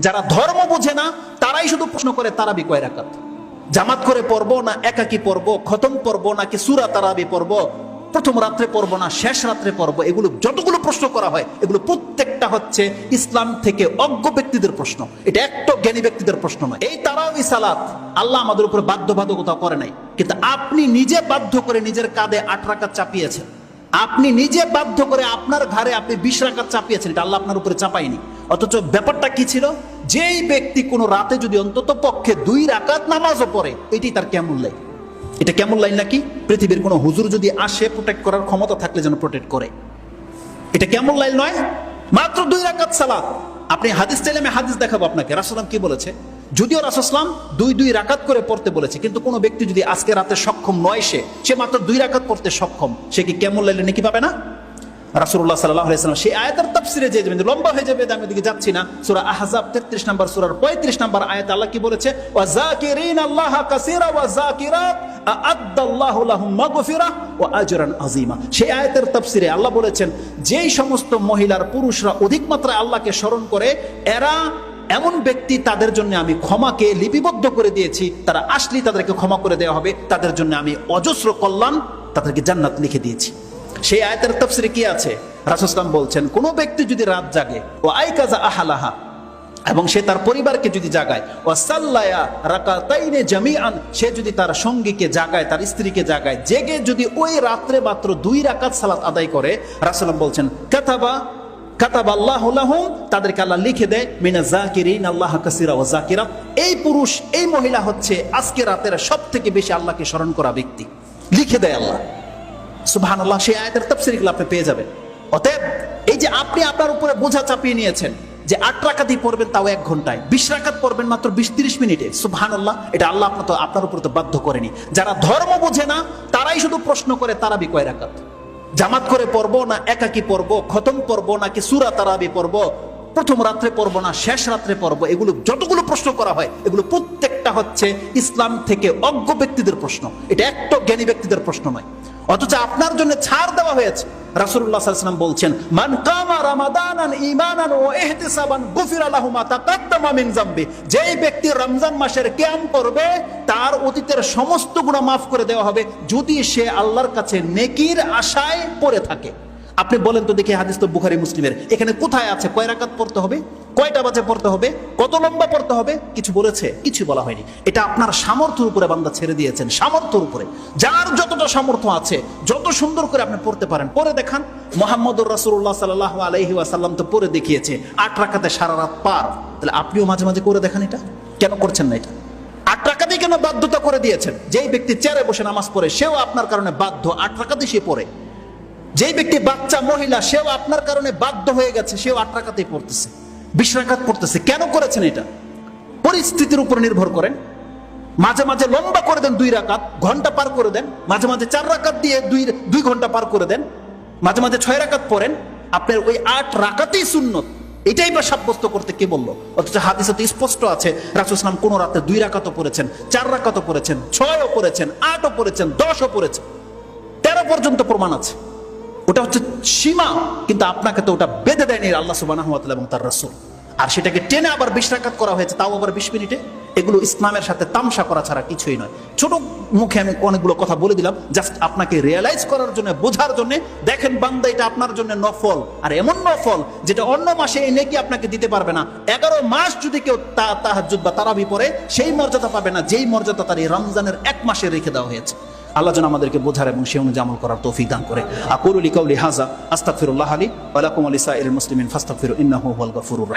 যারা ধর্ম বোঝে না, তারাই শুধু প্রশ্ন করে তারাবি কয় রাকাত? জামাত করে পড়ব না একাকি পড়ব, খতম পড়ব নাকি সুরা তারাবি পড়ব? প্রথম রাত্রে পড়ব না, শেষ রাত্রে পড়ব? এগুলো যতগুলো প্রশ্ন করা হয়, এগুলো প্রত্যেকটা হচ্ছে ইসলাম থেকে অজ্ঞ ব্যক্তিদের প্রশ্ন। এটা একটা জ্ঞানী ব্যক্তিদের প্রশ্ন নয়। এই তারাবি সালাত আল্লাহ আমাদের উপর বাধ্যবাধকতা করে নাই। কিন্তু আপনি নিজে বাধ্য করে নিজের কাঁধে আট রাকাত চাপিয়েছেন। আপনি নিজে বাধ্য করে আপনার ঘরে আপনি বিশ রাকাত চাপিয়েছেন, এটা আল্লাহ আপনার উপরে চাপায়নি। অথচ ব্যাপারটা কি ছিল? যেই ব্যক্তি কোনো রাতে যদি অন্তত পক্ষে দুই রাকাত নামাজও পড়ে, এটি তার কেমন লাইন এটা কেমন লাইন নাকি? পৃথিবীর কোনো হুজুর যদি আসে প্রোটেক্ট করার ক্ষমতা থাকলে যেন প্রোটেক্ট করে। এটা কেমন লাইন নয়? মাত্র দুই রাকাত সালাত। আপনি হাদিস চাইলে আমি হাদিস দেখাবো আপনাকে। রাসুলাম কি বলেছে? যদিও রাসুসলাম দুই দুই রাকাত করে পড়তে বলেছে, কিন্তু কোনো ব্যক্তি যদি আজকে রাতে সক্ষম নয় সে সে মাত্র দুই রাকাত পড়তে সক্ষম, সে কি কেমন লাইলে নাকি পাবে না? রাসুল্লাহ সাল্লাহ আলাইসালাম সেই আয়াতের তাফসিরে যে যাবেন লম্বা হয়ে যাবে আমি ওদিকে যাচ্ছি না। সুরা আহজাব তেত্রিশ নম্বর, সুরার পঁয়ত্রিশ নম্বর আয়াত আল্লাহ কি বলেছে? ওয়া জাকিরিন আল্লাহ কাসীরা ওয়া জাকিরাত আ'আদ্দাল্লাহু লাহুম মাগফিরাহ ওয়া আজরান আযীমা। সেই আয়াতের তাফসিরে আল্লাহ বলেছেন, যেই সমস্ত মহিলার পুরুষরা অধিক মাত্রায় আল্লাহকে স্মরণ করে, এরা এমন ব্যক্তি তাদের জন্য আমি ক্ষমাকে লিপিবদ্ধ করে দিয়েছি। তারা আসলেই তাদেরকে ক্ষমা করে দেওয়া হবে। তাদের জন্য আমি অজস্র কল্যাণ তাদেরকে জান্নাত লিখে দিয়েছি। সেই আয়তের তফসিরে কি আছে? রাসুসলাম বলছেন, কোনো ব্যক্তি যদি রাত জাগে, ও আই কাজা আহালাহা, এবং সে তার পরিবারকে যদি জাগায়, ও সাল্লায়া রাকাতাইনে জামিআন, সে যদি তার সঙ্গীকে জাগায়, তার স্ত্রীকে জাগায়, জেগে যদি ওই রাত্রে মাত্র দুই রাকাত সালাত আদায় করে রাসুলাম বলছেন, কাতাবা কাতাব আল্লাহ তাদেরকে আল্লাহ লিখে দেয়, মিনা জাকিরিন আল্লাহ কাসিরা ও জাকিরা এই পুরুষ, এই মহিলা হচ্ছে আজকে রাতের সব থেকে বেশি আল্লাহকে স্মরণ করা ব্যক্তি। লিখে দেয় আল্লাহ। সুবহান আল্লাহ সেই আয়াতের আপনি পেয়ে যাবেন। অতএব এই যে আপনি আপনার উপরে বোঝা চাপিয়ে নিয়েছেন যে আট পড়বেন তাও এক ঘন্টায়, বিশ রাকাত পড়বেন মাত্র বিশ তিরিশ মিনিটে সুবহান আল্লাহ এটা আল্লাহ আপনার তো আপনার উপর তো বাধ্য করেনি। যারা ধর্ম না, তারাই শুধু প্রশ্ন করে তারা রাকাত? জামাত করে পড়ব না একাকি পড়ব, খতম পড়ব নাকি সুরা তারাবি পড়ব? প্রথম রাত্রে পড়ব না, শেষ রাত্রে পড়ব? এগুলো যতগুলো প্রশ্ন করা হয়, এগুলো প্রত্যেকটা হচ্ছে ইসলাম থেকে অজ্ঞ ব্যক্তিদের প্রশ্ন। এটা একটা জ্ঞানী ব্যক্তিদের প্রশ্ন নয়। অথচ আপনার জন্য ছাড় দেওয়া হয়েছে। বলছেন লাহু মা যেই ব্যক্তি রমজান মাসের করবে, তার অতীতের সমস্ত গুনাহ মাফ করে দেওয়া হবে। যদি সে আল্লাহর কাছে নেকির আশায় পড়ে থাকে। আপনি বলেন তো দেখি হাদিস তো বুখারি, মুসলিমের। এখানে কোথায় আছে? কয় রাকাত পড়তে হবে? কয়টা বাজে পড়তে হবে? কত লম্বা পড়তে হবে? কিছু বলেছে? কিছু বলা হয়নি। এটা আপনার সামর্থ্যের উপরে বান্দা ছেড়ে দিয়েছেন, সামর্থ্যের উপরে। যার যতটা সামর্থ্য আছে, যত সুন্দর করে আপনি পড়তে পারেন পরে দেখান। মোহাম্মদুর রাসূলুল্লাহ সাল্লাহ আলাইহি ওয়াসাল্লাম তো পরে দেখিয়েছে, আট রাকাতে সারা রাত পার। তাহলে আপনিও মাঝে মাঝে করে দেখান এটা? কেন করছেন না এটা? আট টাকাতেই কেন বাধ্যতা করে দিয়েছেন? যেই ব্যক্তি চেয়ারে বসে নামাজ পড়ে, সেও আপনার কারণে বাধ্য, আট টাকাতেই সে পড়ে। যেই ব্যক্তি বাচ্চা, মহিলা, সেও আপনার কারণে বাধ্য হয়ে গেছে, সেও আট পড়তেছে, বিশ রাকাত পড়তেছে। কেন করেছেন এটা? পরিস্থিতির উপর নির্ভর করেন। মাঝে মাঝে লম্বা করে দেন দুই রাকাত, ঘণ্টা পার করে দেন। মাঝে মাঝে চার রাকাত দিয়ে দুই দুই ঘণ্টা পার করে দেন। মাঝে মাঝে ছয় রাকাত পড়েন। আপনার ওই আট রাকাতেই সুন্নত। এটাই বা সাব্যস্ত করতে কে বলল? অথচ হাদিসে তো স্পষ্ট আছে রাসুসলাম কোন রাতে দুই রাকাতও পড়েছেন, চার রাকাতও পড়েছেন, ছয়ও পড়েছেন, আটও পড়েছেন, দশও পড়েছেন। তেরো পর্যন্ত প্রমাণ আছে। ওটা হচ্ছে সীমা, কিন্তু আপনাকে তো ওটা বেঁধে দেয়নি আল্লাহ সুবাহ এবং তার রসুল। আর সেটাকে টেনে আবার বিশ রাকাত করা হয়েছে, তাও আবার বিশ মিনিটে। এগুলো ইসলামের সাথে তামসা করা ছাড়া কিছুই নয়। ছোট মুখে আমি অনেকগুলো কথা বলে দিলাম জাস্ট আপনাকে রিয়েলাইজ করার জন্য, বোঝার জন্য। দেখেন, বান্দা, এটা আপনার জন্য নফল। আর এমন নফল যেটা অন্য মাসে এই নেকি আপনাকে দিতে পারবে না। এগারো মাস যদি কেউ তা বা তারাবি পরে সেই মর্যাদা পাবে না। যেই মর্যাদা তার এই রমজানের এক মাসে রেখে দেওয়া হয়েছে। আল্লাহ যেন আমাদেরকে বোঝার এবং সে অনুযায়ী আমল করার তৌফিক দান করে। আকুরুল ইকাউলি হাজা আস্তাকফিরুল্লাহ আলী আলাকুম লাকুম আলিসা ইল মুসলিমিন ফাস্তাগফিরু, ইন্নাহু হুয়াল গফুরুর